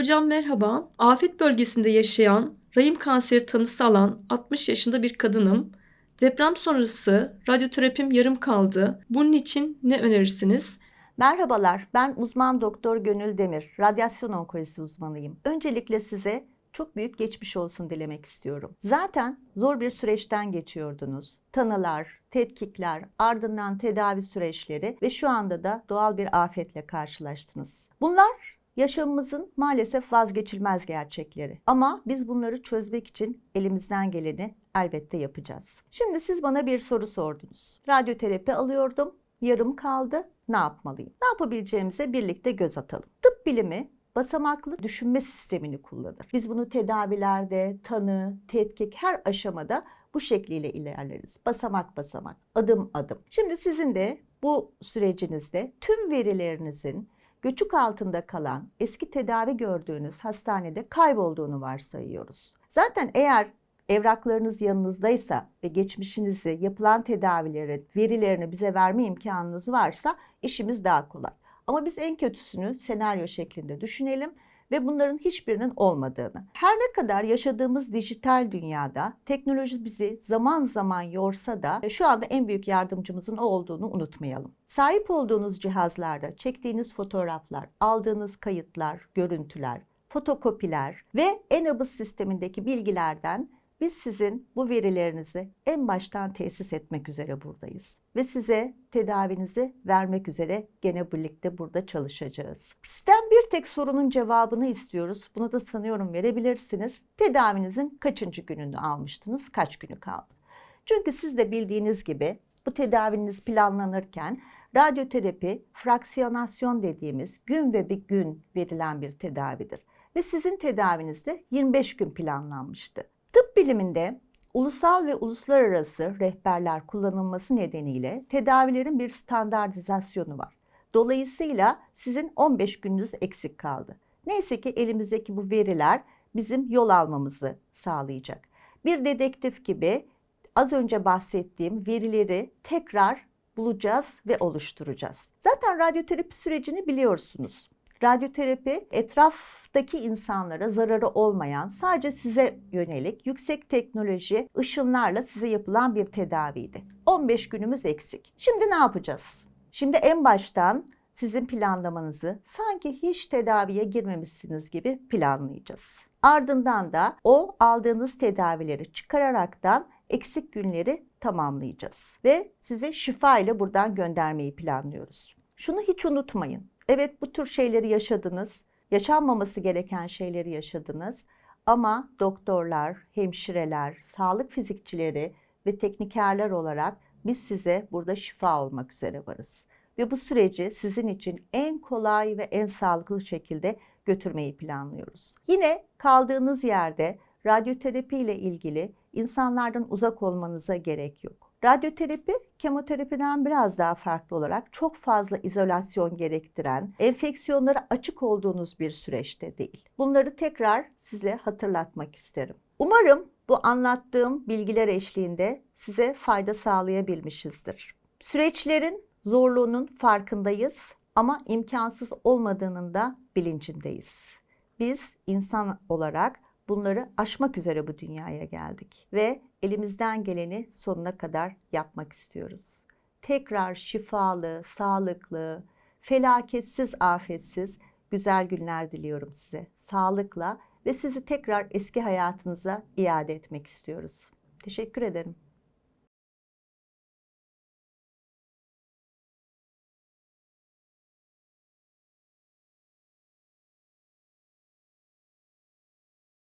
Hocam merhaba. Afet bölgesinde yaşayan, rahim kanseri tanısı alan 60 yaşında bir kadınım. Deprem sonrası radyoterapim yarım kaldı. Bunun için ne önerirsiniz? Merhabalar, ben uzman doktor Gönül Demir, radyasyon onkolojisi uzmanıyım. Öncelikle size çok büyük geçmiş olsun dilemek istiyorum. Zaten zor bir süreçten geçiyordunuz. Tanılar, tetkikler, ardından tedavi süreçleri ve şu anda da doğal bir afetle karşılaştınız. Bunlar yaşamımızın maalesef vazgeçilmez gerçekleri. Ama biz bunları çözmek için elimizden geleni elbette yapacağız. Şimdi siz bana bir soru sordunuz. Radyoterapi alıyordum, yarım kaldı. Ne yapmalıyım? Ne yapabileceğimize birlikte göz atalım. Tıp bilimi basamaklı düşünme sistemini kullanır. Biz bunu tedavilerde, tanı, tetkik her aşamada bu şekliyle ilerleriz. Basamak basamak, adım adım. Şimdi sizin de bu sürecinizde tüm verilerinizin göçük altında kalan eski tedavi gördüğünüz hastanede kaybolduğunu varsayıyoruz. Zaten eğer evraklarınız yanınızdaysa ve geçmişinizi, yapılan tedavilerin verilerini bize verme imkanınız varsa işimiz daha kolay. Ama biz en kötüsünü senaryo şeklinde düşünelim ve bunların hiçbirinin olmadığını. Her ne kadar yaşadığımız dijital dünyada teknoloji bizi zaman zaman yorsa da şu anda en büyük yardımcımızın o olduğunu unutmayalım. Sahip olduğunuz cihazlarda çektiğiniz fotoğraflar, aldığınız kayıtlar, görüntüler, fotokopiler ve Enabus sistemindeki bilgilerden biz sizin bu verilerinizi en baştan tesis etmek üzere buradayız. Ve size tedavinizi vermek üzere gene birlikte burada çalışacağız. Sizden bir tek sorunun cevabını istiyoruz. Bunu da sanıyorum verebilirsiniz. Tedavinizin kaçıncı gününü almıştınız, kaç günü kaldı? Çünkü siz de bildiğiniz gibi bu tedaviniz planlanırken radyoterapi fraksiyonasyon dediğimiz gün ve bir gün verilen bir tedavidir. Ve sizin tedavinizde 25 gün planlanmıştı. Tıp biliminde ulusal ve uluslararası rehberler kullanılması nedeniyle tedavilerin bir standartizasyonu var. Dolayısıyla sizin 15 gününüz eksik kaldı. Neyse ki elimizdeki bu veriler bizim yol almamızı sağlayacak. Bir dedektif gibi az önce bahsettiğim verileri tekrar bulacağız ve oluşturacağız. Zaten radyoterapi sürecini biliyorsunuz. Radyoterapi etraftaki insanlara zararı olmayan, sadece size yönelik yüksek teknoloji ışınlarla size yapılan bir tedaviydi. 15 günümüz eksik. Şimdi ne yapacağız? Şimdi en baştan sizin planlamanızı sanki hiç tedaviye girmemişsiniz gibi planlayacağız. Ardından da o aldığınız tedavileri çıkararaktan eksik günleri tamamlayacağız ve sizi şifa ile buradan göndermeyi planlıyoruz. Şunu hiç unutmayın. Evet bu tür şeyleri yaşadınız. Yaşanmaması gereken şeyleri yaşadınız. Ama doktorlar, hemşireler, sağlık fizikçileri ve teknikerler olarak biz size burada şifa olmak üzere varız. Ve bu süreci sizin için en kolay ve en sağlıklı şekilde götürmeyi planlıyoruz. Yine kaldığınız yerde radyoterapi ile ilgili insanlardan uzak olmanıza gerek yok. Radyoterapi kemoterapiden biraz daha farklı olarak çok fazla izolasyon gerektiren, enfeksiyonlara açık olduğunuz bir süreçte değil. Bunları tekrar size hatırlatmak isterim. Umarım bu anlattığım bilgiler eşliğinde size fayda sağlayabilmişizdir. Süreçlerin zorluğunun farkındayız ama imkansız olmadığının da bilincindeyiz. Biz insan olarak bunları aşmak üzere bu dünyaya geldik ve elimizden geleni sonuna kadar yapmak istiyoruz. Tekrar şifalı, sağlıklı, felaketsiz, afetsiz güzel günler diliyorum size. Sağlıkla ve sizi tekrar eski hayatınıza iade etmek istiyoruz. Teşekkür ederim.